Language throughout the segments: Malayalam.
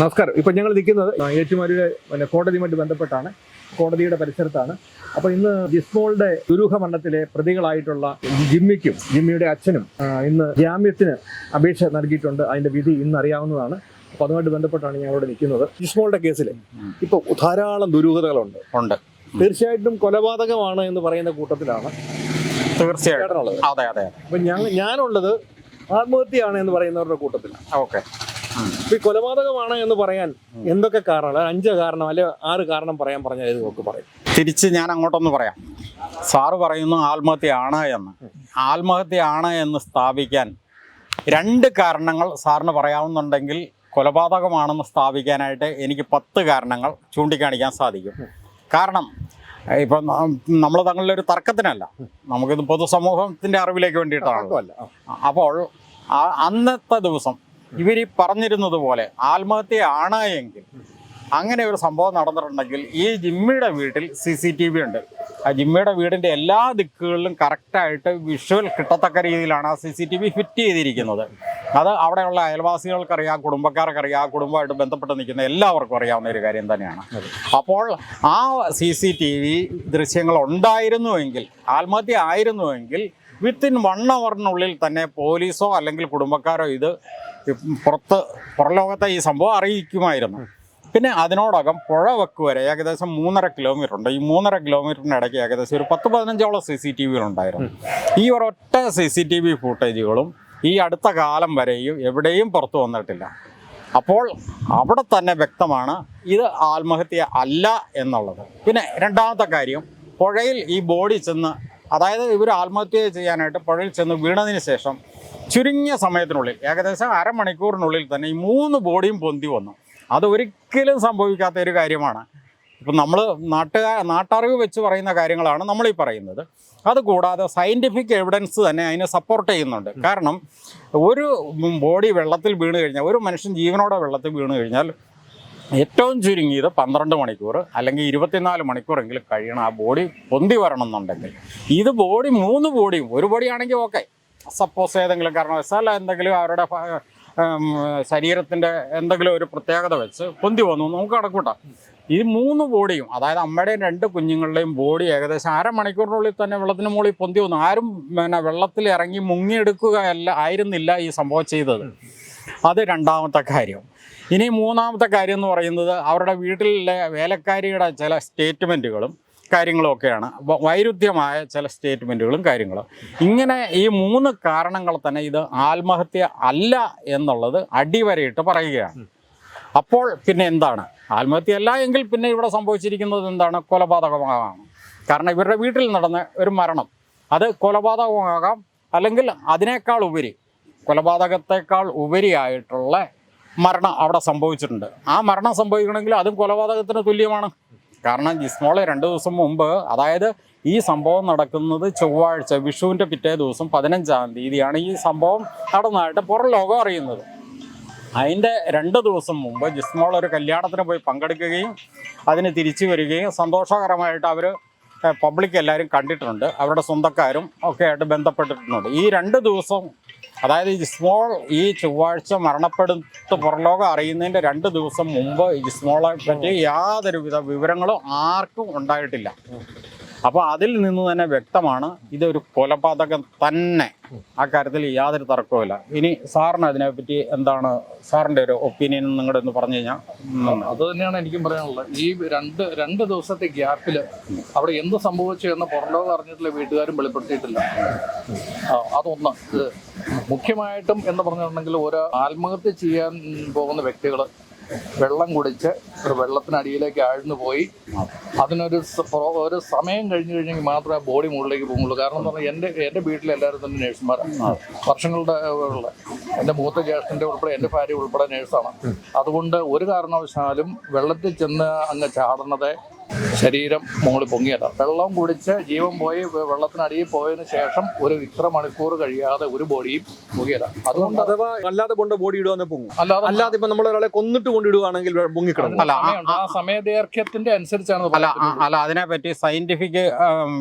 നമസ്കാരം. ഇപ്പൊ ഞങ്ങൾ നിൽക്കുന്നത് ഏറ്റുമാരിയുടെ പിന്നെ കോടതിയുമായിട്ട് ബന്ധപ്പെട്ടാണ്. കോടതിയുടെ പരിസരത്താണ്. അപ്പൊ ഇന്ന് ജിസ്മോളുടെ ദുരൂഹ മരണത്തിലെ പ്രതികളായിട്ടുള്ള ജിമ്മിക്കും ജിമ്മിയുടെ അച്ഛനും ഇന്ന് ജാമ്യത്തിന് അപേക്ഷ നൽകിയിട്ടുണ്ട്. അതിന്റെ വിധി ഇന്ന് അറിയാവുന്നതാണ്. അപ്പൊ അതുമായിട്ട് ബന്ധപ്പെട്ടാണ് ഞാൻ അവിടെ നിൽക്കുന്നത്. ജിസ്മോളുടെ കേസിൽ ഇപ്പൊ ധാരാളം ദുരൂഹതകളുണ്ട്. ഉണ്ട്. തീർച്ചയായിട്ടും കൊലപാതകമാണ് എന്ന് പറയുന്ന കൂട്ടത്തിലാണ് തീർച്ചയായിട്ടും. അതെ അതെ. അപ്പൊ ഞാൻ ഞാനുള്ളത് ആത്മഹത്യയാണ് എന്ന് പറയുന്നവരുടെ കൂട്ടത്തിലാണ്. ഓക്കെ. ഈ കൊലപാതകമാണ് എന്ന് പറയാൻ എന്തൊക്കെ കാരണം അഞ്ച് കാരണം അല്ലെ ആറ് കാരണം പറയാൻ പറഞ്ഞാൽ ഇത് നോക്ക് പറയും. തിരിച്ച് ഞാൻ അങ്ങോട്ടൊന്ന് പറയാം. സാറ് പറയുന്നു ആത്മഹത്യയാണ് എന്ന്. ആത്മഹത്യയാണ് എന്ന് സ്ഥാപിക്കാൻ രണ്ട് കാരണങ്ങൾ സാറിന് പറയാവുന്നുണ്ടെങ്കിൽ കൊലപാതകമാണെന്ന് സ്ഥാപിക്കാനായിട്ട് എനിക്ക് പത്ത് കാരണങ്ങൾ ചൂണ്ടിക്കാണിക്കാൻ സാധിക്കും. കാരണം ഇപ്പം നമ്മൾ തങ്ങളിലൊരു തർക്കത്തിനല്ല. നമുക്കിത് പൊതുസമൂഹത്തിന്റെ അറിവിലേക്ക് വേണ്ടിയിട്ടാണ്. അപ്പോൾ അന്നത്തെ ദിവസം ഇവർ ഈ പറഞ്ഞിരുന്നത് പോലെ ആത്മഹത്യയാണ് എങ്കിൽ അങ്ങനെ ഒരു സംഭവം നടന്നിട്ടുണ്ടെങ്കിൽ ഈ ജിമ്മിയുടെ വീട്ടിൽ സി സി ടി വി ഉണ്ട്. ആ ജിമ്മിയുടെ വീടിന്റെ എല്ലാ ദിക്കുകളിലും കറക്റ്റായിട്ട് വിഷ്വൽ കിട്ടത്തക്ക രീതിയിലാണ് ആ C C T V fit ചെയ്തിരിക്കുന്നത്. അത് അവിടെയുള്ള അയൽവാസികൾക്കറിയാം കുടുംബക്കാർക്കറിയാം ആ കുടുംബമായിട്ട് ബന്ധപ്പെട്ട് നിൽക്കുന്ന എല്ലാവർക്കും അറിയാവുന്ന ഒരു കാര്യം തന്നെയാണ്. അപ്പോൾ ആ സി സി ടി വി ദൃശ്യങ്ങൾ ഉണ്ടായിരുന്നുവെങ്കിൽ ആത്മഹത്യ ആയിരുന്നുവെങ്കിൽ വിത്തിൻ വൺ അവറിനുള്ളിൽ തന്നെ പോലീസോ അല്ലെങ്കിൽ കുടുംബക്കാരോ ഇത് പുറത്ത് പുറലോകത്തെ ഈ സംഭവം അറിയിക്കുമായിരുന്നു. പിന്നെ അതിനോടകം പുഴ വക്ക് വരെ ഏകദേശം മൂന്നര കിലോമീറ്റർ ഉണ്ട്. ഈ മൂന്നര കിലോമീറ്ററിന് ഇടയ്ക്ക് ഏകദേശം ഒരു പത്ത് പതിനഞ്ചോളം സി സി ടി വികളുണ്ടായിരുന്നു ഈ ഒരൊറ്റ സി സി ടി വി ഫുട്ടേജുകളും ഈ അടുത്ത കാലം വരെയും എവിടെയും പുറത്തു വന്നിട്ടില്ല. അപ്പോൾ അവിടെ തന്നെ വ്യക്തമാണ് ഇത് ആത്മഹത്യ അല്ല എന്നുള്ളത്. പിന്നെ രണ്ടാമത്തെ കാര്യം പുഴയിൽ ഈ ബോഡി ചെന്ന് അതായത് ഇവർ ആത്മഹത്യ ചെയ്യാനായിട്ട് പുഴയിൽ ചെന്ന് വീണതിന് ശേഷം ചുരുങ്ങിയ സമയത്തിനുള്ളിൽ ഏകദേശം അരമണിക്കൂറിനുള്ളിൽ തന്നെ ഈ മൂന്ന് ബോഡിയും പൊന്തി വന്നു. അത് ഒരിക്കലും സംഭവിക്കാത്ത ഒരു കാര്യമാണ്. ഇപ്പം നമ്മൾ നാട്ടുകാർ നാട്ടറിവ് വെച്ച് പറയുന്ന കാര്യങ്ങളാണ് നമ്മൾ ഈ പറയുന്നത് അതുകൂടാതെ സയന്റിഫിക് എവിഡൻസ് തന്നെ അതിനെ സപ്പോർട്ട് ചെയ്യുന്നുണ്ട്. കാരണം ഒരു ബോഡി വെള്ളത്തിൽ വീണ് കഴിഞ്ഞാൽ ഒരു മനുഷ്യൻ ജീവനോടെ വെള്ളത്തിൽ വീണ് കഴിഞ്ഞാൽ ഏറ്റവും ചുരുങ്ങിയത് പന്ത്രണ്ട് മണിക്കൂർ അല്ലെങ്കിൽ ഇരുപത്തിനാല് മണിക്കൂറെങ്കിലും കഴിയണം ആ ബോഡി പൊന്തി വരണം എന്നുണ്ടെങ്കിൽ. ഇത് ബോഡി മൂന്ന് ബോഡിയും ഒരു ബോഡിയാണെങ്കിൽ ഓക്കെ. സപ്പോസ് ഏതെങ്കിലും കാരണവശാൽ എന്തെങ്കിലും അവരുടെ ശരീരത്തിന്റെ എന്തെങ്കിലും ഒരു പ്രത്യേകത വെച്ച് പൊന്തി വന്നു നമുക്ക് കണക്കൂട്ടാം. ഈ മൂന്ന് ബോഡിയും അതായത് അമ്മയുടെയും രണ്ട് കുഞ്ഞുങ്ങളുടെയും ബോഡി ഏകദേശം അരമണിക്കൂറിനുള്ളിൽ തന്നെ വെള്ളത്തിന് മുകളിൽ പൊന്തി വന്നു. ആരും പിന്നെ വെള്ളത്തിൽ ഇറങ്ങി മുങ്ങിയെടുക്കുകയല്ല ആയിരുന്നില്ല ഈ സംഭവം ചെയ്തത്. അത് രണ്ടാമത്തെ കാര്യം. ഇനി മൂന്നാമത്തെ കാര്യം എന്ന് പറയുന്നത് അവരുടെ വീട്ടിലെ വേലക്കാരിയുടെ ചില സ്റ്റേറ്റ്മെന്റുകളും കാര്യങ്ങളും ഒക്കെയാണ് വ- വൈരുദ്ധ്യമായ ചില സ്റ്റേറ്റ്മെന്റുകളും കാര്യങ്ങളും. ഇങ്ങനെ ഈ മൂന്ന് കാരണങ്ങൾ തന്നെ ഇത് ആത്മഹത്യ അല്ല എന്നുള്ളത് അടിവരയിട്ട് പറയുകയാണ്. അപ്പോൾ പിന്നെ എന്താണ്? ആത്മഹത്യ അല്ല എങ്കിൽ പിന്നെ ഇവിടെ സംഭവിച്ചിരിക്കുന്നത് എന്താണ്? കൊലപാതകമാകാം. കാരണം ഇവരുടെ വീട്ടിൽ നടന്ന ഒരു മരണം. അത് കൊലപാതകമാകാം. അല്ലെങ്കിൽ അതിനേക്കാൾ ഉപരി കൊലപാതകത്തെക്കാൾ ഉപരിയായിട്ടുള്ള മരണം അവിടെ സംഭവിച്ചിട്ടുണ്ട്. ആ മരണം സംഭവിക്കണമെങ്കിൽ അതും കൊലപാതകത്തിന് തുല്യമാണ്. കാരണം ജിസ്മോളെ രണ്ട് ദിവസം മുമ്പ് അതായത് ഈ സംഭവം നടക്കുന്നത് ചൊവ്വാഴ്ച വിഷുവിന്റെ പിറ്റേ ദിവസം പതിനഞ്ചാം തീയതിയാണ് ഈ സംഭവം നടന്നതായിട്ട് പുറം ലോകം അറിയുന്നത്. അതിന്റെ രണ്ട് ദിവസം മുമ്പ് ജിസ്മോൾ ഒരു കല്യാണത്തിന് പോയി പങ്കെടുക്കുകയും അതിന് തിരിച്ചു വരികയും സന്തോഷകരമായിട്ട് അവർ പബ്ലിക് എല്ലാവരും കണ്ടിട്ടുണ്ട്. അവരുടെ സ്വന്തക്കാരും ഒക്കെ ആയിട്ട് ബന്ധപ്പെട്ടിട്ടുണ്ട്. ഈ രണ്ട് ദിവസം അതായത് ജിസ്മോൾ ഈ ചൊവ്വാഴ്ച മരണപ്പെടുത്ത് പുറലോകം അറിയുന്നതിന്റെ രണ്ട് ദിവസം മുമ്പ് ജിസ്മോളെ പറ്റി യാതൊരുവിധ വിവരങ്ങളും ആർക്കും ഉണ്ടായിട്ടില്ല. അപ്പോൾ അതിൽ നിന്ന് തന്നെ വ്യക്തമാണ് ഇതൊരു കൊലപാതകം തന്നെ. ആ കാര്യത്തിൽ യാതൊരു തർക്കവുമില്ല. ഇനി സാറിന് അതിനെപ്പറ്റി എന്താണ് സാറിന്റെ ഒരു ഒപ്പീനിയൻ നിങ്ങളുടെ ഒന്ന് പറഞ്ഞു കഴിഞ്ഞാൽ? അത് തന്നെയാണ് എനിക്കും പറയാനുള്ളത്. ഈ രണ്ട് രണ്ട് ദിവസത്തെ ഗ്യാപ്പിൽ അവിടെ എന്ത് സംഭവിച്ചു എന്ന് പുറംലോകം അറിഞ്ഞിട്ടില്ല വീട്ടുകാരും വെളിപ്പെടുത്തിയിട്ടില്ല. അതൊന്ന്. മുഖ്യമായിട്ടും എന്ന് പറഞ്ഞിട്ടുണ്ടെങ്കിൽ ഒരു ആത്മഹത്യ ചെയ്യാൻ പോകുന്ന വ്യക്തികൾ വെള്ളം കുടിച്ച് ഒരു വെള്ളത്തിനടിയിലേക്ക് ആഴ്ന്നു പോയി. അതിനൊരു ഒരു സമയം കഴിഞ്ഞു കഴിഞ്ഞെങ്കിൽ മാത്രമേ ബോഡി മുകളിലേക്ക് പോകുള്ളൂ കാരണം എന്ന് പറഞ്ഞാൽ എന്റെ എന്റെ വീട്ടിൽ എല്ലാവരും തന്നെ നേഴ്സുമാരാണ് വർഷങ്ങളുടെ ഉള്ള എന്റെ മൂത്ത ജ്യേഷ്ഠന്റെ ഉൾപ്പെടെ എന്റെ ഭാര്യ ഉൾപ്പെടെ നേഴ്സാണ്. അതുകൊണ്ട് ഒരു കാരണവശാലും വെള്ളത്തിൽ ചെന്ന് അങ്ങ് ചാടുന്നത് ശരീരം മുകളിൽ പൊങ്ങിയല്ല വെള്ളം കുടിച്ച് ജീവൻ പോയി വെള്ളത്തിനടിയിൽ പോയതിന് ശേഷം ഒരു ഇത്ര മണിക്കൂർ കഴിയാതെ ഒരു ബോഡിയും പൊങ്ങിയല്ല അതുകൊണ്ട് അഥവാ അല്ലാതെ കൊണ്ട് ബോഡി ഇടുവാന്ന് പൊങ്ങും. അല്ലാതെ അല്ലാതെ ഇപ്പൊ നമ്മൾ ഒരാളെ കൊന്നിട്ട് കൊണ്ടിടുവാണെങ്കിൽ പൊങ്ങിക്കിടക്കും. അല്ല, ആ- സമയദൈർഘ്യത്തിന്റെ അനുസരിച്ചാണ് അല്ല. അല്ല അതിനെപ്പറ്റി സയന്റിഫിക്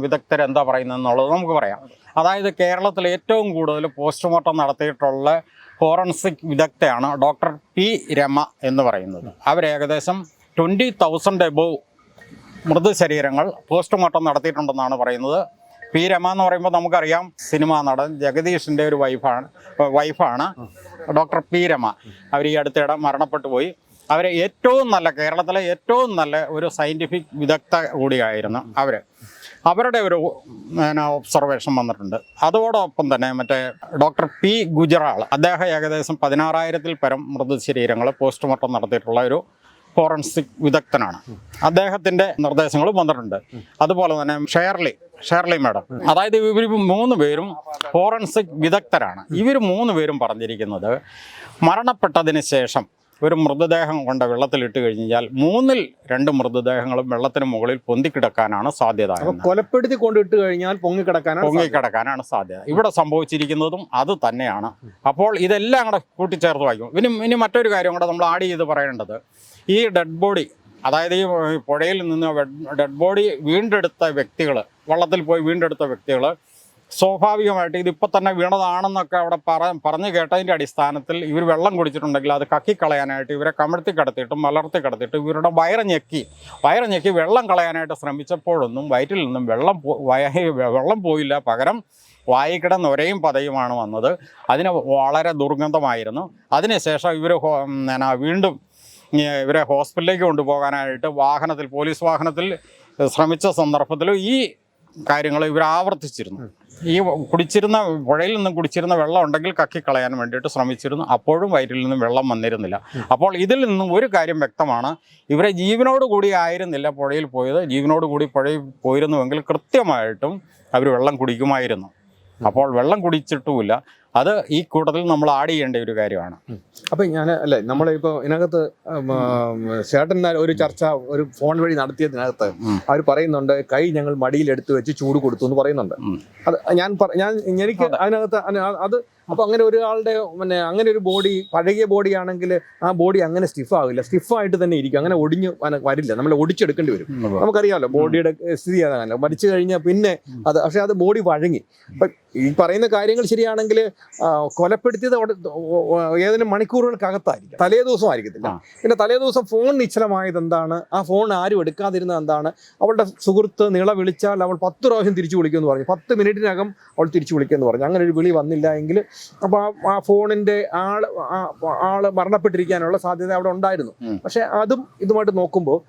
വിദഗ്ധർ എന്താ പറയുന്നത് എന്നുള്ളത് നമുക്ക് പറയാം. അതായത് കേരളത്തിൽ ഏറ്റവും കൂടുതൽ പോസ്റ്റ്മോർട്ടം നടത്തിയിട്ടുള്ള ഫോറൻസിക് വിദഗ്ധയാണ് ഡോക്ടർ പി രമ എന്ന് പറയുന്നത്. അവർ ഏകദേശം ട്വന്റി തൗസൻഡ് എബോവ് മൃതശരീരങ്ങൾ പോസ്റ്റ്മോർട്ടം നടത്തിയിട്ടുണ്ടെന്നാണ് പറയുന്നത്. പി രമ എന്ന് പറയുമ്പോൾ നമുക്കറിയാം സിനിമാ നടൻ ജഗദീഷിന്റെ ഒരു വൈഫാണ് വൈഫാണ് ഡോക്ടർ പി രമ. അവർ ഈ അടുത്തിടെ മരണപ്പെട്ടു പോയി. അവർ ഏറ്റവും നല്ല കേരളത്തിലെ ഏറ്റവും നല്ല ഒരു സയന്റിഫിക് വിദഗ്ധ കൂടിയായിരുന്നു അവർ അവരുടെ ഒരു പിന്നെ ഒബ്സർവേഷൻ വന്നിട്ടുണ്ട്. അതോടൊപ്പം തന്നെ മറ്റേ ഡോക്ടർ പി ഗുജറാൾ അദ്ദേഹം ഏകദേശം പതിനാറായിരത്തിൽ പരം മൃതശരീരങ്ങൾ പോസ്റ്റ്മോർട്ടം നടത്തിയിട്ടുള്ള ഒരു ഫോറൻസിക് വിദഗ്ധനാണ്. അദ്ദേഹത്തിന്റെ നിർദ്ദേശങ്ങളും വന്നിട്ടുണ്ട്. അതുപോലെ തന്നെ ഷേർലി ഷേർലി മാഡം. അതായത് ഇവർ മൂന്ന് പേരും ഫോറൻസിക് വിദഗ്ധരാണ്. ഇവർ മൂന്ന് പേരും പറഞ്ഞിരിക്കുന്നത് മരണപ്പെട്ടതിന് ശേഷം ഒരു മൃതദേഹം കൊണ്ട് വെള്ളത്തിലിട്ട് കഴിഞ്ഞാൽ മൂന്നിൽ രണ്ട് മൃതദേഹങ്ങളും വെള്ളത്തിന് മുകളിൽ പൊന്തിക്കിടക്കാനാണ് സാധ്യത. കൊലപ്പെടുത്തി കൊണ്ടിട്ട് കഴിഞ്ഞാൽ പൊങ്ങിക്കിടക്കാനാണ് പൊങ്ങി പൊങ്ങിക്കിടക്കാനാണ് സാധ്യത. ഇവിടെ സംഭവിച്ചിരിക്കുന്നതും അത് തന്നെയാണ്. അപ്പോൾ ഇതെല്ലാം കൂടെ കൂട്ടിച്ചേർത്ത് വായിക്കും. ഇനി ഇനി മറ്റൊരു കാര്യം കൂടെ നമ്മൾ ആഡ് ചെയ്ത് പറയേണ്ടത്. ഈ ഡെഡ് ബോഡി അതായത് ഈ പുഴയിൽ നിന്ന് ഡെഡ് ബോഡി വീണ്ടെടുത്ത വ്യക്തികൾ വള്ളത്തിൽ പോയി വീണ്ടെടുത്ത വ്യക്തികൾ സ്വാഭാവികമായിട്ട് ഇതിപ്പോൾ തന്നെ വീണതാണെന്നൊക്കെ അവിടെ പറ പറഞ്ഞു കേട്ടതിന്റെ അടിസ്ഥാനത്തിൽ ഇവർ വെള്ളം കുടിച്ചിട്ടുണ്ടെങ്കിൽ അത് കക്കിക്കളയാനായിട്ട് ഇവരെ കമഴ്ത്തി കടത്തിയിട്ടും മലർത്തി കടത്തിയിട്ടും ഇവരുടെ വയറ് ഞെക്കി വയറ് ഞെക്കി വെള്ളം കളയാനായിട്ട് ശ്രമിച്ചപ്പോഴൊന്നും വയറ്റിൽ നിന്നും വെള്ളം വെള്ളം പോയില്ല. പകരം വായി കിടന്ന് ഒരേയും പതയുമാണ് വന്നത്. അതിന് വളരെ ദുർഗന്ധമായിരുന്നു. അതിനുശേഷം ഇവർ വീണ്ടും ഇവരെ ഹോസ്പിറ്റലിലേക്ക് കൊണ്ടുപോകാനായിട്ട് വാഹനത്തിൽ പോലീസ് വാഹനത്തിൽ ശ്രമിച്ച സന്ദർഭത്തിൽ ഈ കാര്യങ്ങൾ ഇവർ ആവർത്തിച്ചിരുന്നു. ഈ കുടിച്ചിരുന്ന പുഴയിൽ നിന്നും കുടിച്ചിരുന്ന വെള്ളം ഉണ്ടെങ്കിൽ കക്കിക്കളയാൻ വേണ്ടിയിട്ട് ശ്രമിച്ചിരുന്നു. അപ്പോഴും വയറ്റിൽ നിന്നും വെള്ളം വന്നിരുന്നില്ല. അപ്പോൾ ഇതിൽ നിന്നും ഒരു കാര്യം വ്യക്തമാണ്. ഇവരെ ജീവനോട് കൂടി ആയിരുന്നില്ല പുഴയിൽ പോയത്. ജീവനോട് കൂടി പുഴയിൽ പോയിരുന്നുവെങ്കിൽ കൃത്യമായിട്ടും അവർ വെള്ളം കുടിക്കുമായിരുന്നു. അപ്പോൾ വെള്ളം കുടിച്ചിട്ടുമില്ല. അത് ഈ കൂട്ടത്തിൽ നമ്മൾ ആഡ് ചെയ്യേണ്ട ഒരു കാര്യമാണ്. അപ്പൊ ഞാൻ അല്ലെ നമ്മളിപ്പോ ഇതിനകത്ത് ചേട്ടൻ ഒരു ചർച്ച ഒരു ഫോൺ വഴി നടത്തിയതിനകത്ത്. അവർ പറയുന്നുണ്ട് കൈ ഞങ്ങൾ മടിയിൽ എടുത്തു വെച്ച് ചൂട് കൊടുത്തു എന്ന് പറയുന്നുണ്ട്. അത് ഞാൻ ഞാൻ എനിക്ക് അതിനകത്ത് അത് അപ്പൊ അങ്ങനെ ഒരാളുടെ പിന്നെ അങ്ങനെ ഒരു ബോഡി പഴകിയ ബോഡി ആണെങ്കിൽ ആ ബോഡി അങ്ങനെ സ്റ്റിഫ് ആവില്ല. സ്റ്റിഫായിട്ട് തന്നെ ഇരിക്കും. അങ്ങനെ ഒടിഞ്ഞു വരില്ല. നമ്മൾ ഒടിച്ചെടുക്കേണ്ടി വരും. നമുക്കറിയാമല്ലോ ബോഡിയുടെ സ്ഥിതി അതാണല്ലോ മരിച്ചു കഴിഞ്ഞാൽ പിന്നെ അത് പക്ഷെ അത് ബോഡി വഴങ്ങി. അപ്പൊ ഈ പറയുന്ന കാര്യങ്ങൾ ശരിയാണെങ്കിൽ കൊലപ്പെടുത്തിയത് ഏതെങ്കിലും മണിക്കൂറുകൾക്കകത്തായിരിക്കും. തലേ ദിവസം ആയിരിക്കത്തില്ല. പിന്നെ തലേ ദിവസം ഫോൺ നിശ്ചലമായത് എന്താണ്? ആ ഫോൺ ആരും എടുക്കാതിരുന്നത് എന്താണ്? അവളുടെ സുഹൃത്ത് നിള വിളിച്ചാൽ അവൾ പത്ത് പ്രാവശ്യം തിരിച്ചു വിളിക്കുമെന്ന് പറഞ്ഞു. പത്ത് മിനിറ്റിനകം അവൾ തിരിച്ചു വിളിക്കുമെന്ന് പറഞ്ഞു. അങ്ങനെ ഒരു വിളി വന്നില്ല എങ്കിൽ അപ്പോൾ ആ ഫോണിന്റെ ആൾ ആൾ മരണപ്പെട്ടിരിക്കാനുള്ള സാധ്യത അവിടെ ഉണ്ടായിരുന്നു. പക്ഷെ അതും ഇതുമായിട്ട് നോക്കുമ്പോൾ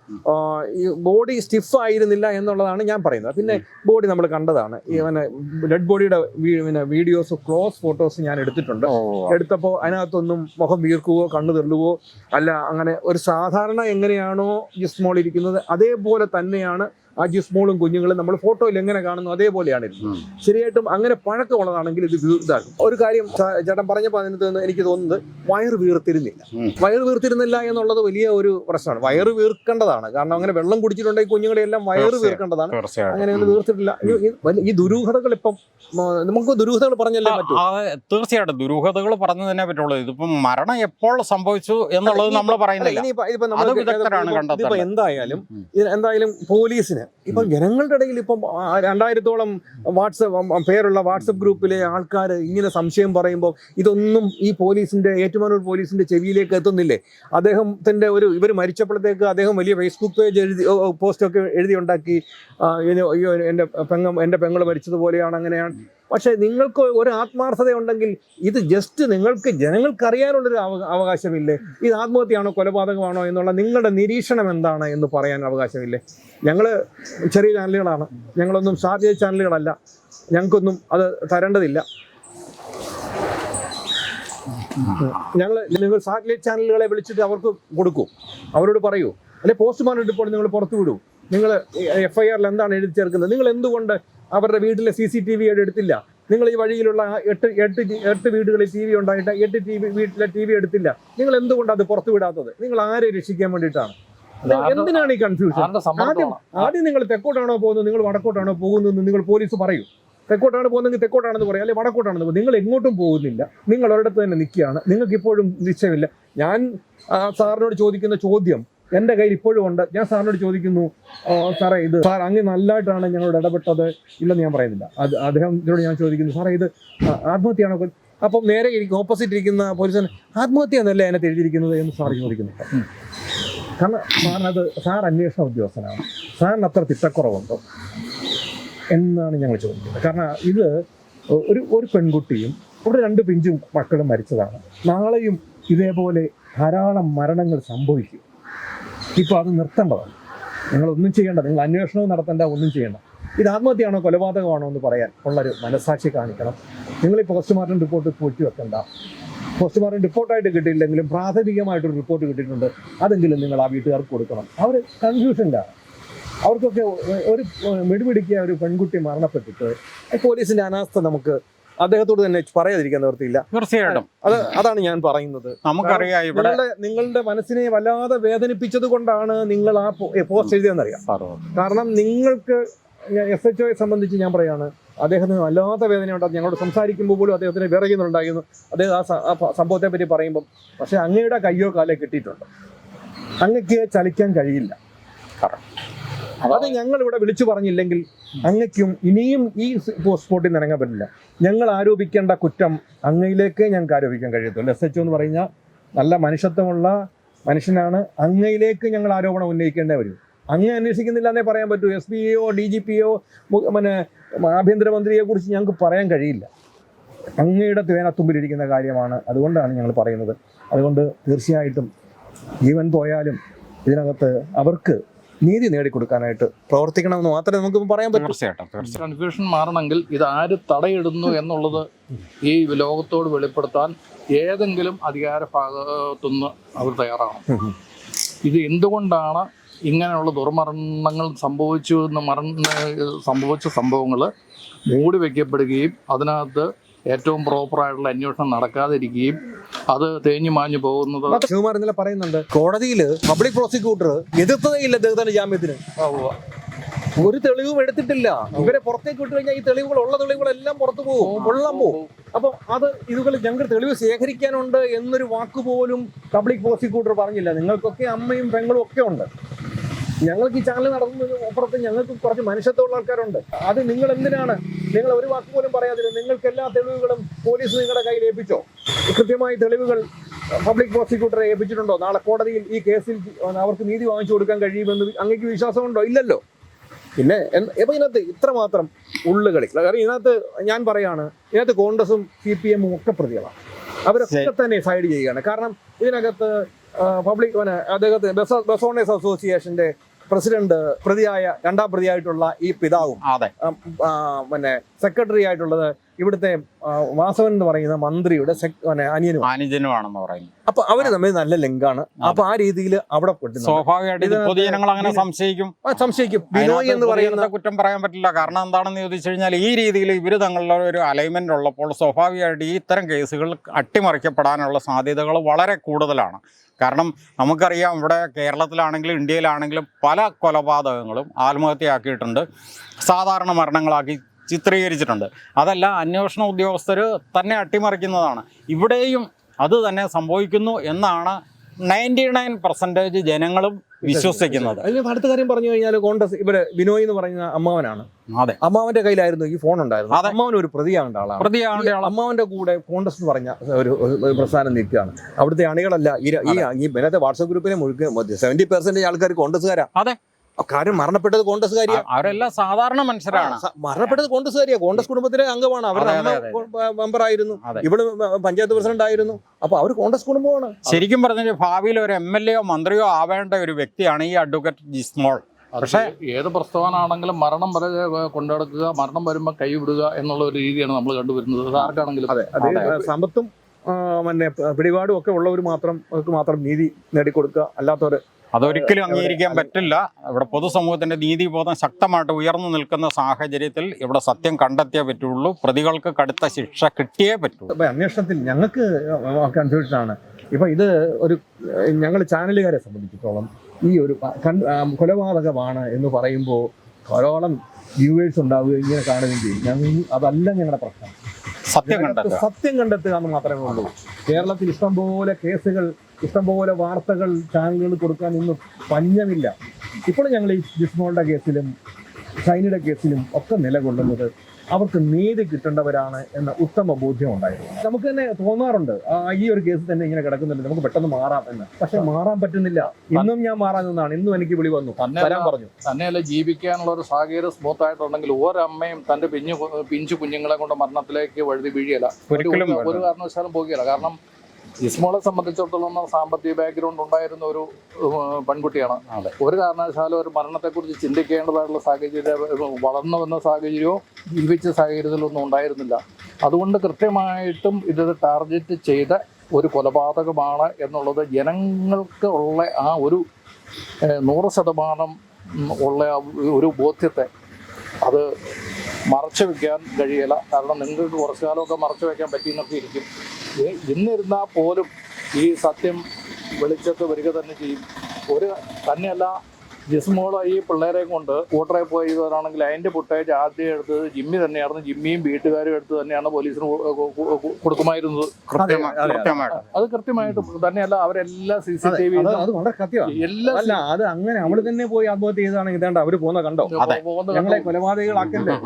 ഈ ബോഡി സ്റ്റിഫ് ആയിരുന്നില്ല എന്നുള്ളതാണ് ഞാൻ പറയുന്നത്. പിന്നെ ബോഡി നമ്മൾ കണ്ടതാണ്. ഈ ഡെഡ് ബോഡിയുടെ പിന്നെ വീഡിയോസ് ക്ലോസ് ഫോട്ടോസ് ഞാൻ എടുത്തിട്ടുണ്ട്. എടുത്തപ്പോൾ അതിനകത്തൊന്നും മുഖം വീർക്കുവോ കണ്ണു തെള്ളുകയോ അല്ല അങ്ങനെ ഒരു സാധാരണ എങ്ങനെയാണോ ജിസ്മോൾ ഇരിക്കുന്നത് അതേപോലെ തന്നെയാണ് ആ ജിസ്മോളും കുഞ്ഞുങ്ങളും നമ്മൾ ഫോട്ടോയിൽ എങ്ങനെ കാണുന്നു അതേപോലെയാണ് ശരിയായിട്ടും അങ്ങനെ പഴക്കമുള്ളതാണെങ്കിൽ ഇത് ഇതാക്കും ഒരു കാര്യം ചേട്ടൻ പറഞ്ഞപ്പോൾ അതിനകത്ത് നിന്ന് എനിക്ക് തോന്നുന്നത് വയറ് വീർത്തിരുന്നില്ല. വയറ് വീർത്തിരുന്നില്ല എന്നുള്ളത് വലിയ ഒരു പ്രശ്നമാണ്. വയറ് വീർക്കേണ്ടതാണ്. കാരണം അങ്ങനെ വെള്ളം കുടിച്ചിട്ടുണ്ടെങ്കിൽ കുഞ്ഞുങ്ങളെല്ലാം വയറ് തീർച്ചയായും. വീർക്കേണ്ടതാണ്. അങ്ങനെ ഒന്നും വീർത്തിട്ടില്ല. ഈ- ദുരൂഹതകൾ ഇപ്പം നമുക്ക് ദുരൂഹതകൾ പറഞ്ഞല്ലേ പറ്റൂ? തീർച്ചയായിട്ടും ദുരൂഹതകൾ പറഞ്ഞു തന്നെ പറ്റുള്ളൂ. ഇതിപ്പം മരണം എപ്പോൾ സംഭവിച്ചു എന്നുള്ളത് നമ്മൾ പറയുന്നില്ല. എന്തായാലും എന്തായാലും പോലീസിന് ഇപ്പൊ ജനങ്ങളുടെ ഇടയിൽ ഇപ്പം രണ്ടായിരത്തോളം വാട്സപ്പ് പേരുള്ള വാട്സപ്പ് ഗ്രൂപ്പിലെ ആൾക്കാർ ഇങ്ങനെ സംശയം പറയുമ്പോൾ ഇതൊന്നും ഈ പോലീസിന്റെ ഏറ്റുമാനൂർ പോലീസിന്റെ ചെവിയിലേക്ക് എത്തുന്നില്ലേ? അദ്ദേഹത്തിന്റെ ഒരു ഇവർ മരിച്ചപ്പോഴത്തേക്ക് അദ്ദേഹം വലിയ ഫേസ്ബുക്ക് പേജ് എഴുതി പോസ്റ്റൊക്കെ എഴുതി ഉണ്ടാക്കി. എന്റെ പെങ്ങ എന്റെ പെങ്ങൾ മരിച്ചതുപോലെയാണ് അങ്ങനെയാണ്. പക്ഷേ നിങ്ങൾക്ക് ഒരു ആത്മാർത്ഥത ഉണ്ടെങ്കിൽ ഇത് ജസ്റ്റ് നിങ്ങൾക്ക് ജനങ്ങൾക്ക് അറിയാനുള്ളൊരു അവ- അവകാശമില്ലേ? ഇത് ആത്മഹത്യയാണോ കൊലപാതകമാണോ എന്നുള്ള നിങ്ങളുടെ നിരീക്ഷണം എന്താണ് എന്ന് പറയാൻ അവകാശമില്ലേ? ഞങ്ങൾ ചെറിയ ചാനലുകളാണ്. ഞങ്ങളൊന്നും സാധ്യത ചാനലുകളല്ല. ഞങ്ങൾക്കൊന്നും അത് തരേണ്ടതില്ല. ഞങ്ങൾ നിങ്ങൾ സാറ്റലൈറ്റ് ചാനലുകളെ വിളിച്ചിട്ട് അവർക്ക് കൊടുക്കൂ. അവരോട് പറയൂ. അല്ലെ പോസ്റ്റ്മോർട്ടം റിപ്പോർട്ട് നിങ്ങൾ പുറത്തു വിടൂ. നിങ്ങൾ എഫ് ഐ ആറിൽ എന്താണ് എഴുതി ചേർക്കുന്നത്? നിങ്ങൾ എന്തുകൊണ്ട് അവരുടെ വീട്ടിലെ സി സി ടി വി എടുത്തില്ല. നിങ്ങൾ ഈ വഴിയിലുള്ള എട്ട് എട്ട് എട്ട് വീടുകളിൽ ടി വി ഉണ്ടായിട്ട് എട്ട് ടി വി വീട്ടിലെ ടി വി എടുത്തില്ല. നിങ്ങൾ എന്തുകൊണ്ട് അത് പുറത്തു വിടാത്തത്? നിങ്ങൾ ആരെ രക്ഷിക്കാൻ വേണ്ടിയിട്ടാണ്? എന്തിനാണ് ഈ കൺഫ്യൂഷൻ ആദ്യം ആദ്യം നിങ്ങൾ തെക്കോട്ടാണോ പോകുന്നത്? നിങ്ങൾ വടക്കോട്ടാണോ പോകുന്നതെന്ന് നിങ്ങൾ പോലീസ് പറയും. തെക്കോട്ടാണ് പോകുന്നതെങ്കിൽ തെക്കോട്ടാണെന്ന് പറയാം. അല്ലെങ്കിൽ വടക്കോട്ടാണെന്ന് പറയും. നിങ്ങൾ എങ്ങോട്ടും പോകുന്നില്ല. നിങ്ങൾ ഒരിടത്ത് തന്നെ നിൽക്കുകയാണ്. നിങ്ങൾക്ക് ഇപ്പോഴും നിശ്ചയമില്ല. ഞാൻ സാറിനോട് ചോദിക്കുന്ന ചോദ്യം എന്റെ കയ്യിൽ ഇപ്പോഴും ഉണ്ട്. ഞാൻ സാറിനോട് ചോദിക്കുന്നു സാറേ ഇത് സാർ അങ്ങ് നല്ലതായിട്ടാണ് ഞങ്ങളോട് ഇടപെട്ടത് ഇല്ലെന്ന് ഞാൻ പറയുന്നില്ല. അത് അദ്ദേഹത്തിനോട് ഞാൻ ചോദിക്കുന്നു സാറേ ഇത് ആത്മഹത്യയാണോ? അപ്പം നേരെ ഇരിക്കും ഓപ്പോസിറ്റ് ഇരിക്കുന്ന പോലീസ് ആത്മഹത്യ എന്നല്ലേ അതിനകത്ത് എഴുതിയിരിക്കുന്നത് എന്ന് സാർ ചോദിക്കുന്നു. കാരണം സാറിനത് സാർ അന്വേഷണ ഉദ്യോഗസ്ഥനാണ്. സാറിന് അത്ര തിട്ടക്കുറവുണ്ടോ എന്നാണ് ഞങ്ങൾ ചോദിക്കുന്നത്. കാരണം ഇത് ഒരു ഒരു പെൺകുട്ടിയും ഇവിടെ രണ്ട് പിഞ്ചും മക്കളും മരിച്ചതാണ്. നാളെയും ഇതേപോലെ ധാരാളം മരണങ്ങൾ സംഭവിക്കും. ഇപ്പോൾ അത് നിർത്തേണ്ടതാണ്. നിങ്ങൾ ഒന്നും ചെയ്യേണ്ട നിങ്ങൾ അന്വേഷണവും നടത്തേണ്ട ഒന്നും ചെയ്യേണ്ട. ഇത് ആത്മഹത്യയാണോ കൊലപാതകമാണോ എന്ന് പറയാൻ ഉള്ളൊരു മനസാക്ഷി കാണിക്കണം. നിങ്ങൾ ഈ പോസ്റ്റ്മോർട്ടം റിപ്പോർട്ട് പൂഴ്ത്തി വെക്കണ്ട. പോസ്റ്റ്മോർട്ടം റിപ്പോർട്ടായിട്ട് കിട്ടിയില്ലെങ്കിലും പ്രാഥമികമായിട്ടൊരു റിപ്പോർട്ട് കിട്ടിയിട്ടുണ്ട്. അതെങ്കിലും നിങ്ങൾ ആ വീട്ടുകാർക്ക് കൊടുക്കണം. അവർ കൺഫ്യൂഷനിലാണ് അവർക്കൊക്കെ ഒരു മിടിപിടിക്കിയ ഒരു പെൺകുട്ടി മരണപ്പെട്ടിട്ട് പോലീസിന്റെ അനാസ്ഥ നമുക്ക് അദ്ദേഹത്തോട് തന്നെ പറയാതിരിക്കാൻ നിവർത്തിയില്ല. തീർച്ചയായിട്ടും. അത് അതാണ് ഞാൻ പറയുന്നത്. നമുക്കറിയാം ഇവിടെ നിങ്ങളുടെ മനസ്സിനെ വല്ലാതെ വേദനിപ്പിച്ചത് കൊണ്ടാണ് നിങ്ങൾ ആ പോസ്റ്റ് എഴുതിയെന്നറിയാം അറിയാം കാരണം നിങ്ങൾക്ക് എസ് എച്ച് ഒയെ സംബന്ധിച്ച് ഞാൻ പറയാണ് അദ്ദേഹത്തിന് വല്ലാത്ത വേദനയുണ്ട്. ഞങ്ങളോട് സംസാരിക്കുമ്പോൾ പോലും അദ്ദേഹത്തിന് വിറയുന്നുണ്ടായിരുന്നു അദ്ദേഹം ആ സംഭവത്തെ പറ്റി പറയുമ്പം പക്ഷെ അങ്ങയുടെ കയ്യോ കാലോ കിട്ടിയിട്ടുണ്ട്. അങ്ങക്ക് ചലിക്കാൻ കഴിയില്ല. അത് ഞങ്ങൾ ഇവിടെ വിളിച്ചു പറഞ്ഞില്ലെങ്കിൽ അങ്ങയ്ക്കും ഇനിയും ഈ സ്പോട്ടിൽ നിന്ന് ഇറങ്ങാൻ പറ്റില്ല. ഞങ്ങൾ ആരോപിക്കേണ്ട കുറ്റം അങ്ങയിലേക്കേ ഞങ്ങൾക്ക് ആരോപിക്കാൻ കഴിയത്തുള്ളൂ. എസ് എച്ച് എന്ന് പറഞ്ഞാൽ നല്ല മനുഷ്യത്വമുള്ള മനുഷ്യനാണ്. അങ്ങയിലേക്ക് ഞങ്ങൾ ആരോപണം ഉന്നയിക്കേണ്ടേ വരും. അങ്ങ് അന്വേഷിക്കുന്നില്ല എന്നേ പറയാൻ പറ്റൂ. എസ് പി എയോ ഡി ജി പിയോ പിന്നെ ആഭ്യന്തരമന്ത്രിയെ കുറിച്ച് ഞങ്ങൾക്ക് പറയാൻ കഴിയില്ല. അങ്ങയുടെ തേനത്തുമ്പിലിരിക്കുന്ന കാര്യമാണ് അതുകൊണ്ടാണ് ഞങ്ങൾ പറയുന്നത്. അതുകൊണ്ട് തീർച്ചയായിട്ടും ജീവൻ പോയാലും ഇതിനകത്ത് അവർക്ക് നീതി നേടിക്കൊടുക്കാനായിട്ട് പ്രവർത്തിക്കണമെന്ന് മാത്രമേ നമുക്ക് പറയാൻ പറ്റൂ. തീർച്ചയായിട്ടും കൺഫ്യൂഷൻ മാറണമെങ്കിൽ ഇത് ആര് തടയിടുന്നു എന്നുള്ളത് ഈ ലോകത്തോട് വെളിപ്പെടുത്താൻ ഏതെങ്കിലും അധികാര ഭാഗത്തുനിന്ന് അവർ തയ്യാറാകണം ഇത് എന്തുകൊണ്ടാണ് ഇങ്ങനെയുള്ള ദുർമരണങ്ങൾ സംഭവിച്ചു എന്ന് മരണ സംഭവിച്ച സംഭവങ്ങൾ മൂടി വയ്ക്കപ്പെടുകയും അതിനകത്ത് ഏറ്റവും പ്രോപ്പറായിട്ടുള്ള അന്വേഷണം നടക്കാതിരിക്കുകയും അത് തേഞ്ഞു മാഞ്ഞു പോകുന്നത് ശിവകുമാർ ഇന്നലെ പറയുന്നുണ്ട് കോടതിയിൽ പബ്ലിക് പ്രോസിക്യൂട്ടർ എതിർത്തതേ ഇല്ല അദ്ദേഹത്തിന്റെ ജാമ്യത്തിന്. ഒരു തെളിവും എടുത്തിട്ടില്ല. ഇവരെ പുറത്തേക്ക് വിട്ടു കഴിഞ്ഞാൽ ഈ തെളിവുകൾ ഉള്ള തെളിവുകളെല്ലാം പുറത്തു പോകും കൊള്ളാൻ പോകും അപ്പൊ അത് ഇതുകൾ ഞങ്ങൾ തെളിവ് ശേഖരിക്കാനുണ്ട് എന്നൊരു വാക്കുപോലും പബ്ലിക് പ്രോസിക്യൂട്ടർ പറഞ്ഞില്ല. നിങ്ങൾക്കൊക്കെ അമ്മയും പെങ്ങളും ഒക്കെ ഉണ്ട്. ഞങ്ങൾക്ക് ഈ ചാനൽ നടത്തുന്നതിന് അപ്പുറത്ത് ഞങ്ങൾക്ക് കുറച്ച് മനുഷ്യത്വമുള്ള ആൾക്കാരുണ്ട്. അത് നിങ്ങൾ എന്തിനാണ്? നിങ്ങൾ ഒരു വാക്ക് പോലും പറയാതില്ല നിങ്ങൾക്ക് എല്ലാ തെളിവുകളും പോലീസ് നിങ്ങളുടെ കയ്യിൽ ഏൽപ്പിച്ചോ? കൃത്യമായി തെളിവുകൾ പബ്ലിക് പ്രോസിക്യൂട്ടറെ ഏൽപ്പിച്ചിട്ടുണ്ടോ? നാളെ കോടതിയിൽ ഈ കേസിൽ അവർക്ക് നീതി വാങ്ങിച്ചു കൊടുക്കാൻ കഴിയുമെന്ന് അങ്ങേക്ക് വിശ്വാസമുണ്ടോ? ഇല്ലല്ലോ. പിന്നെ ഇപ്പൊ ഇതിനകത്ത് ഇത്രമാത്രം ഉള്ളുകളി. കാരണം ഇതിനകത്ത് ഞാൻ പറയാണ് ഇതിനകത്ത് കോൺഗ്രസും സി പി എമ്മും ഒക്കെ പ്രതികളാണ്. അവരൊക്കെ തന്നെ സൈഡ് ചെയ്യുകയാണ്. കാരണം ഇതിനകത്ത് പബ്ലിക് അദ്ദേഹത്തിന് അദ്ദേഹത്തെ ബസ് ബസ് ഓണേഴ്സ് അസോസിയേഷന്റെ പ്രസിഡന്റ് പ്രതിയായ രണ്ടാം പ്രതിയായിട്ടുള്ള ഈ പിതാവും. അതെ. പിന്നെ സെക്രട്ടറി ആയിട്ടുള്ളത് ഇവിടുത്തെ വാസവൻ എന്ന് പറയുന്ന മന്ത്രിയുടെ അനിയനും അനുജനുമാണെന്ന് പറയുന്നു. അപ്പൊ അവർ തമ്മിൽ നല്ല ലിങ്കാണ്. അപ്പൊ ആ രീതിയിൽ അവിടെ സ്വാഭാവികമായിട്ട് പൊതുജനങ്ങൾ അങ്ങനെ സംശയിക്കും. സംശയിക്കും. ബിനോയ് എന്ന് പറയുന്ന കുറ്റം പറയാൻ പറ്റില്ല. കാരണം എന്താണെന്ന് ചോദിച്ചു കഴിഞ്ഞാൽ ഈ രീതിയിൽ ഇവർ തങ്ങളുടെ ഒരു അലൈൻമെന്റ് ഉള്ളപ്പോൾ സ്വാഭാവികമായിട്ട് ഈ ഇത്തരം കേസുകൾ അട്ടിമറിക്കപ്പെടാനുള്ള സാധ്യതകൾ വളരെ കൂടുതലാണ്. കാരണം നമുക്കറിയാം ഇവിടെ കേരളത്തിലാണെങ്കിലും ഇന്ത്യയിലാണെങ്കിലും പല കൊലപാതകങ്ങളും ആത്മഹത്യയാക്കിയിട്ടുണ്ട്. സാധാരണ മരണങ്ങളാക്കി ചിത്രീകരിച്ചിട്ടുണ്ട്. അതല്ല അന്വേഷണ ഉദ്യോഗസ്ഥർ തന്നെ അട്ടിമറിക്കുന്നതാണ്. ഇവിടെയും അത് തന്നെ സംഭവിക്കുന്നു എന്നാണ് നയന്റി നയൻ പെർസെന്റേജ് ജനങ്ങളും വിശ്വസിക്കുന്നത്. അതിന് അടുത്ത കാര്യം പറഞ്ഞു കഴിഞ്ഞാൽ കോൺഗ്രസ് ഇവിടെ ബിനോയ് എന്ന് പറയുന്ന അമ്മാവനാണ്. അതെ. അമ്മാവന്റെ കയ്യിലായിരുന്നു ഈ ഫോൺ ഉണ്ടായിരുന്നു അത്. അമ്മാവൻ ഒരു പ്രതിയാകേണ്ട ആളാണ്. പ്രതിയാകേണ്ട ആൾ അമ്മാവന്റെ കൂടെ കോൺഗ്രസ് എന്ന് പറഞ്ഞ ഒരു പ്രസ്ഥാനം നിൽക്കുകയാണ്. അവിടുത്തെ അണികളല്ല ഈ ഈ ഈ ഇന്നത്തെ വാട്സപ്പ് ഗ്രൂപ്പിനെ മുഴുവൻ സെവന്റി പെർസെന്റേജ് ആൾക്കാർ കോൺഗ്രസ്സുകാരാ. അതെ. കാര്യം മരണപ്പെട്ടത് കോൺഗ്രസ് കാര്യ അവരെല്ലാം സാധാരണ മനുഷ്യരാണ്. മരണപ്പെട്ടത് കോൺഗ്രസ് കാര്യ കോൺഗ്രസ് കുടുംബത്തിലെ അംഗമാണ്. അവരുടെ അമ്മ മെമ്പർ ആയിരുന്നു ഇവിടെ ഇവൾ പഞ്ചായത്ത് പ്രസിഡന്റ് ആയിരുന്നു അപ്പൊ അവർ കോൺഗ്രസ് കുടുംബമാണ്. ശരിക്കും പറഞ്ഞാൽ ഭാവിയിൽ ഒരു എം എൽ എയോ മന്ത്രിയോ ആവേണ്ട ഒരു വ്യക്തിയാണ് ഈ അഡ്വക്കേറ്റ് ജിസ്മോൾ പക്ഷേ ഏത് പ്രസ്താവനാണെങ്കിലും മരണം വരെ കൊണ്ടെടുക്കുക മരണം വരുമ്പോൾ കൈവിടുക എന്നുള്ള ഒരു രീതിയാണ് നമ്മൾ കണ്ടുവരുന്നത്. ആർക്കാണെങ്കിലും. അതെ അതെ. സമ്പത്തും പിന്നെ പിടിപാടും ഒക്കെ ഉള്ളവർ മാത്രം അവർക്ക് മാത്രം നീതി നേടിക്കൊടുക്കുക. അല്ലാത്തവർ അതൊരിക്കലും അംഗീകരിക്കാൻ പറ്റില്ല. ഇവിടെ പൊതുസമൂഹത്തിന്റെ നീതിബോധം ശക്തമായിട്ട് ഉയർന്നു നിൽക്കുന്ന സാഹചര്യത്തിൽ ഇവിടെ സത്യം കണ്ടെത്തിയേ പറ്റുള്ളൂ. പ്രതികൾക്ക് കടുത്ത ശിക്ഷ കിട്ടിയേ പറ്റുള്ളൂ. അന്വേഷണത്തിൽ ഞങ്ങൾക്ക് കൺഫ്യൂഷൻ ആണ്. ഇപ്പൊ ഇത് ഒരു ഞങ്ങൾ ചാനലുകാരെ സംബന്ധിച്ചിടത്തോളം ഈ ഒരു കൊലപാതകമാണ് എന്ന് പറയുമ്പോൾ ധാരാളം വ്യൂവേഴ്സ് ഉണ്ടാവുക ഇങ്ങനെ കാണുകയും ചെയ്യും. ഞങ്ങൾ അതല്ല ഞങ്ങളുടെ പ്രശ്നം. സത്യം കണ്ടെത്തുക. സത്യം കണ്ടെത്തുക എന്ന് മാത്രമേ ഉള്ളൂ. കേരളത്തിൽ ഇഷ്ടംപോലെ കേസുകൾ ഇഷ്ടംപോലെ വാർത്തകൾ ചാനലുകൾ കൊടുക്കാൻ ഇന്ന് പഞ്ഞമില്ല. ഇപ്പോൾ ഞങ്ങൾ ഈ ജിസ്മോളുടെ കേസിലും ഷൈനിയുടെ കേസിലും ഒക്കെ നിലകൊള്ളുന്നത് അവർക്ക് നീതി കിട്ടേണ്ടവരാണ് എന്ന ഉത്തമ ബോധ്യം ഉണ്ടായിരുന്നു. നമുക്ക് തന്നെ തോന്നാറുണ്ട് ഈ ഒരു കേസ് തന്നെ ഇങ്ങനെ കിടക്കുന്നുണ്ട് നമുക്ക് പെട്ടെന്ന് മാറാം എന്ന്. പക്ഷെ മാറാൻ പറ്റുന്നില്ല. ഇന്നും ഞാൻ മാറാൻ നിന്നാണ് ഇന്നും എനിക്ക് വിളി വന്നു. പറഞ്ഞു. തന്നെയല്ല ജീവിക്കാനുള്ള ഒരു സാഹചര്യം സ്മൂത്ത് ആയിട്ടുണ്ടെങ്കിൽ ഒരമ്മയും തന്റെ പിഞ്ഞു പിഞ്ചു കുഞ്ഞുങ്ങളെ കൊണ്ട് മരണത്തിലേക്ക് വഴുതി വീഴിയല്ല. ഒരു കാരണവശാലും പോകുകയില്ല കാരണം ഇസ്മോളെ സംബന്ധിച്ചിടത്തോളം സാമ്പത്തിക ബാക്ക്ഗ്രൗണ്ട് ഉണ്ടായിരുന്ന ഒരു പെൺകുട്ടിയാണ്. ഒരു കാരണവശാലും ഒരു മരണത്തെക്കുറിച്ച് ചിന്തിക്കേണ്ടതായിട്ടുള്ള സാഹചര്യം വളർന്നു വന്ന സാഹചര്യമോ ജീവിച്ച സാഹചര്യത്തിലൊന്നും ഉണ്ടായിരുന്നില്ല. അതുകൊണ്ട് കൃത്യമായിട്ടും ഇത് ടാർഗറ്റ് ചെയ്ത ഒരു കൊലപാതകമാണ് എന്നുള്ളത് ജനങ്ങൾക്ക് ഉള്ള ആ ഒരു നൂറ് ശതമാനം ഉള്ള ഒരു ബോധ്യത്തെ അത് മറച്ചു വെക്കാൻ കഴിയില്ല കാരണം നിങ്ങൾക്ക് കുറച്ചു കാലമൊക്കെ മറച്ചു വെക്കാൻ പറ്റിയെന്നൊക്കെ ഇരിക്കും. എന്നിരുന്നാൽ പോലും ഈ സത്യം വെളിച്ചത്ത് വരിക തന്നെ ചെയ്യും. ഒരു തന്നെയല്ല ജിസ്മോൾ ഈ പിള്ളേരെ കൊണ്ട് കൂട്ടറെ പോയി ചെയ്തവരാണെങ്കിൽ അതിന്റെ ഫുട്ടേജ് ആദ്യം എടുത്തത് ജിമ്മി തന്നെയായിരുന്നു. ജിമ്മിയും വീട്ടുകാരും എടുത്ത് തന്നെയാണ് പോലീസിന് കൊടുക്കുമായിരുന്നത്. അതെ. കൃത്യമായിട്ട്. അത് കൃത്യമായിട്ട് തന്നെയല്ല അവരെല്ലാം സി സി ടി വി അത് അത് വളരെ സത്യമാണ് അല്ല അത് അങ്ങനെ അവൾ തന്നെ പോയി ആത്മഹത്യ ചെയ്താണെങ്കിൽ ഇതാണ്ട് അവർ പോകുന്ന കണ്ടോ? ഞങ്ങളെ കൊലപാതകളാക്കണ്ടേ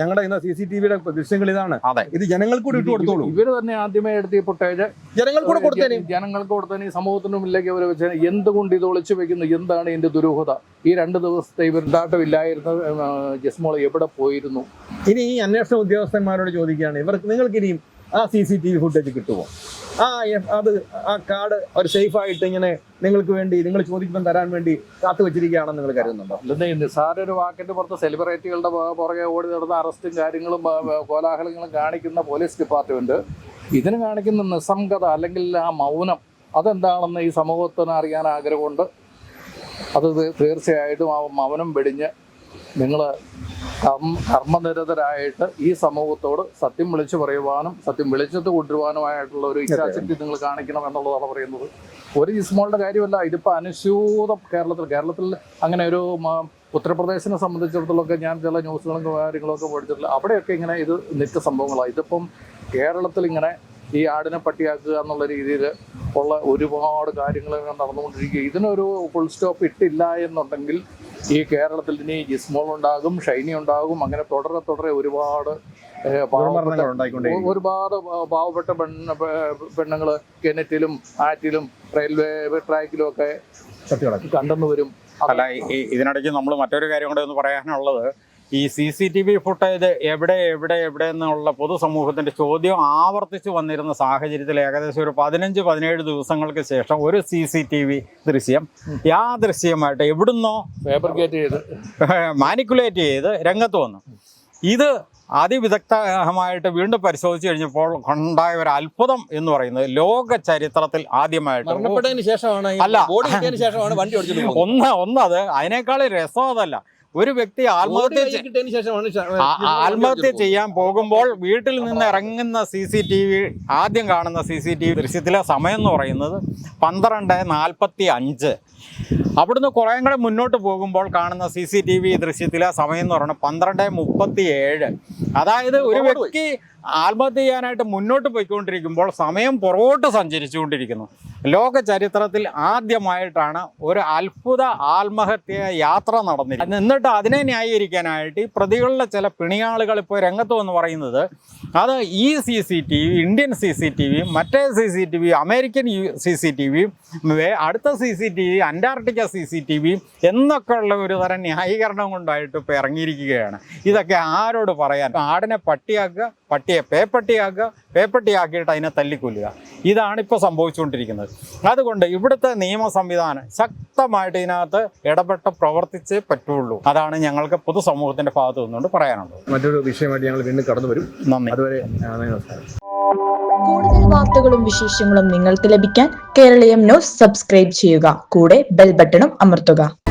ഞങ്ങളുടെ ഇന്ന് സി സി ടി വിയുടെ ദൃശ്യങ്ങൾ ഇതാണ്. ഇത് ജനങ്ങൾ കൂടി ഇട്ട് കൊടുത്തോളൂ. ഇവർ തന്നെ ആദ്യമേ എടുത്ത് ഈ ഫുട്ടേജ് ജനങ്ങൾ കൂടെ കൊടുത്തേനെ. ജനങ്ങൾക്ക് കൊടുത്തതിന് സമൂഹത്തിനും ഇല്ലെങ്കിൽ മുന്നിലേക്ക് അവർ വെച്ചാൽ എന്തുകൊണ്ട് ഇത് ഒളിച്ചു വെക്കുന്നു? എന്താണ് ഇതിന്റെ ദുരൂഹത? ഈ രണ്ട് ദിവസത്തെ ഇവരുണ്ടാട്ടം ഇല്ലായിരുന്നു ജസ്മോൾ എവിടെ പോയിരുന്നു? ഇനി ഈ അന്വേഷണ ഉദ്യോഗസ്ഥന്മാരോട് ചോദിക്കുകയാണ് ഇവർ നിങ്ങൾക്ക് ഇനിയും ആ C C T V footage കിട്ടുമോ? ആ അത് ആ കാർഡ് അവർ സേഫായിട്ട് ഇങ്ങനെ നിങ്ങൾക്ക് വേണ്ടി നിങ്ങൾ ചോദിക്കുമ്പോൾ തരാൻ വേണ്ടി കാത്തു വെച്ചിരിക്കുകയാണെന്ന് നിങ്ങൾ കരുതുന്നുണ്ടോ? അല്ലെന്ന് ഈ നിസ്സാര ഒരു വാക്കിന്റെ പുറത്ത് സെലിബ്രിറ്റികളുടെ പുറകെ ഓടി നടന്ന അറസ്റ്റും കാര്യങ്ങളും കോലാഹലങ്ങളും കാണിക്കുന്ന പോലീസ് ഡിപ്പാർട്ട്മെന്റ് ഇതിന് കാണിക്കുന്ന നിസ്സംഗത അല്ലെങ്കിൽ ആ മൗനം അതെന്താണെന്ന് ഈ സമൂഹത്തിന് അറിയാൻ ആഗ്രഹമുണ്ട്. അത് തീർച്ചയായിട്ടും ആ മൗനം വെടിഞ്ഞ് നിങ്ങൾ കർമ്മനിരതരായിട്ട് ഈ സമൂഹത്തോട് സത്യം വിളിച്ചു പറയുവാനും സത്യം വിളിച്ചിട്ട് കൊണ്ടുവരുവാനുമായിട്ടുള്ള ഒരു ഇച്ഛാശക്തി നിങ്ങൾ കാണിക്കണം എന്നുള്ളതാണ് പറയുന്നത്. ഒരു ഇസ്മോളുടെ കാര്യമല്ല ഇതിപ്പോൾ അനുസ്യൂതം കേരളത്തിൽ കേരളത്തിൽ അങ്ങനെ ഒരു ഉത്തർപ്രദേശിനെ സംബന്ധിച്ചിടത്തോളമൊക്കെ ഞാൻ ചില ന്യൂസുകളും കാര്യങ്ങളൊക്കെ പഠിച്ചിട്ടില്ല. അവിടെയൊക്കെ ഇങ്ങനെ ഇത് നിത്യ സംഭവങ്ങളാണ് ഇതിപ്പം കേരളത്തിൽ ഇങ്ങനെ ഈ ആടിനെ പട്ടിയാക്കുക എന്നുള്ള രീതിയിൽ ഉള്ള ഒരുപാട് കാര്യങ്ങൾ ഇങ്ങനെ നടന്നുകൊണ്ടിരിക്കുക ഇതിനൊരു ഫുൾ സ്റ്റോപ്പ് ഇട്ടില്ല എന്നുണ്ടെങ്കിൽ ഈ കേരളത്തിൽ ഇനി ജിസ്മോൾ ഉണ്ടാകും ഷൈനി ഉണ്ടാകും അങ്ങനെ തുടരെ തുടരെ ഒരുപാട് ഒരുപാട് പാവപ്പെട്ട പെണ്ണ പെണ്ണുങ്ങൾ കിണറ്റിലും ആറ്റിലും റെയിൽവേ ട്രാക്കിലും ഒക്കെ കണ്ടെന്നു വരും. അല്ല ഇതിനിടയ്ക്ക് നമ്മൾ മറ്റൊരു കാര്യം കൂടെ ഒന്ന് പറയാനുള്ളത്. ഈ C C T V footage എവിടെ എവിടെ എവിടെ എന്നുള്ള പൊതുസമൂഹത്തിന്റെ ചോദ്യം ആവർത്തിച്ച് വന്നിരുന്ന സാഹചര്യത്തിൽ ഏകദേശം ഒരു പതിനഞ്ച് പതിനേഴ് ദിവസങ്ങൾക്ക് ശേഷം ഒരു സി സി ടി വി ദൃശ്യം യാദൃശ്യമായിട്ട് എവിടുന്നോ ഫാബ്രിക്കേറ്റ് ചെയ്ത്. മാനിക്കുലേറ്റ് ചെയ്ത് രംഗത്ത് വന്നു. ഇത് അതിവിദഗ്ധമായിട്ട് വീണ്ടും പരിശോധിച്ച് കഴിഞ്ഞപ്പോൾ ഉണ്ടായ ഒരു അത്ഭുതം എന്ന് പറയുന്നത് ലോക ചരിത്രത്തിൽ ആദ്യമായിട്ട് അല്ല. ഒന്ന് ഒന്നത് അതിനേക്കാൾ രസം അതല്ല. ഒരു വ്യക്തി ആത്മഹത്യ ആത്മഹത്യ ചെയ്യാൻ പോകുമ്പോൾ വീട്ടിൽ നിന്ന് ഇറങ്ങുന്ന സി സി ടി വി ആദ്യം കാണുന്ന സി സി ടി വി ദൃശ്യത്തിലെ സമയം എന്ന് പറയുന്നത് പന്ത്രണ്ട് നാൽപ്പത്തി അഞ്ച്. അവിടുന്ന് കുറേ കൂടെ മുന്നോട്ട് പോകുമ്പോൾ കാണുന്ന സി സി ടി വി ദൃശ്യത്തിലെ സമയം എന്ന് പറയുന്നത് പന്ത്രണ്ട് മുപ്പത്തി ഏഴ്. അതായത് ഒരു വ്യക്തി ആത്മഹത്യ ചെയ്യാനായിട്ട് മുന്നോട്ട് പോയിക്കൊണ്ടിരിക്കുമ്പോൾ സമയം പുറകോട്ട് സഞ്ചരിച്ചുകൊണ്ടിരിക്കുന്നു. ലോക ചരിത്രത്തിൽ ആദ്യമായിട്ടാണ് ഒരു അത്ഭുത ആത്മഹത്യ യാത്ര നടന്നത് എന്നിട്ട് അതിനെ ന്യായീകരിക്കാനായിട്ട് ഈ പ്രതികളുടെ ചില പിണിയാളുകൾ ഇപ്പോൾ രംഗത്ത് എന്ന് പറയുന്നത് അത് ഈ C C T V Indian C C T V മറ്റേ C C T V American C C T V അടുത്ത C C T V Antarctica C C T V എന്നൊക്കെയുള്ള ഒരു തരം ന്യായീകരണം കൊണ്ടായിട്ട് ഇപ്പോൾ ഇറങ്ങിയിരിക്കുകയാണ്. ഇതൊക്കെ ആരോട് പറയാൻ? ആടിനെ പട്ടിയാക്കുക പട്ടിയെ പേപ്പട്ടിയാക്കുക പേപ്പട്ടിയാക്കിയിട്ട് അതിനെ തല്ലിക്കൊല്ലുക. ഇതാണ് ഇപ്പോൾ സംഭവിച്ചുകൊണ്ടിരിക്കുന്നത്. അതുകൊണ്ട് ഇവിടുത്തെ നിയമ സംവിധാനം ശക്തമായിട്ട് ഇതിനകത്ത് ഇടപെട്ട് പ്രവർത്തിച്ചേ പറ്റുള്ളൂ. അതാണ് ഞങ്ങൾക്ക് പൊതുസമൂഹത്തിന്റെ ഭാഗത്തു നിന്നുകൊണ്ട് പറയാനുള്ളത്. മറ്റൊരു വിഷയമായിട്ട് ഞങ്ങൾ വീണ്ടും കടന്നു വരും. നന്ദി. അതുവരെ നമസ്കാരം. കൂടുതൽ വാർത്തകളും വിശേഷങ്ങളും നിങ്ങൾക്ക് ലഭിക്കാൻ കേരളീയം ന്യൂസ് സബ്സ്ക്രൈബ് ചെയ്യുക. കൂടെ ബെൽ ബട്ടണും അമർത്തുക.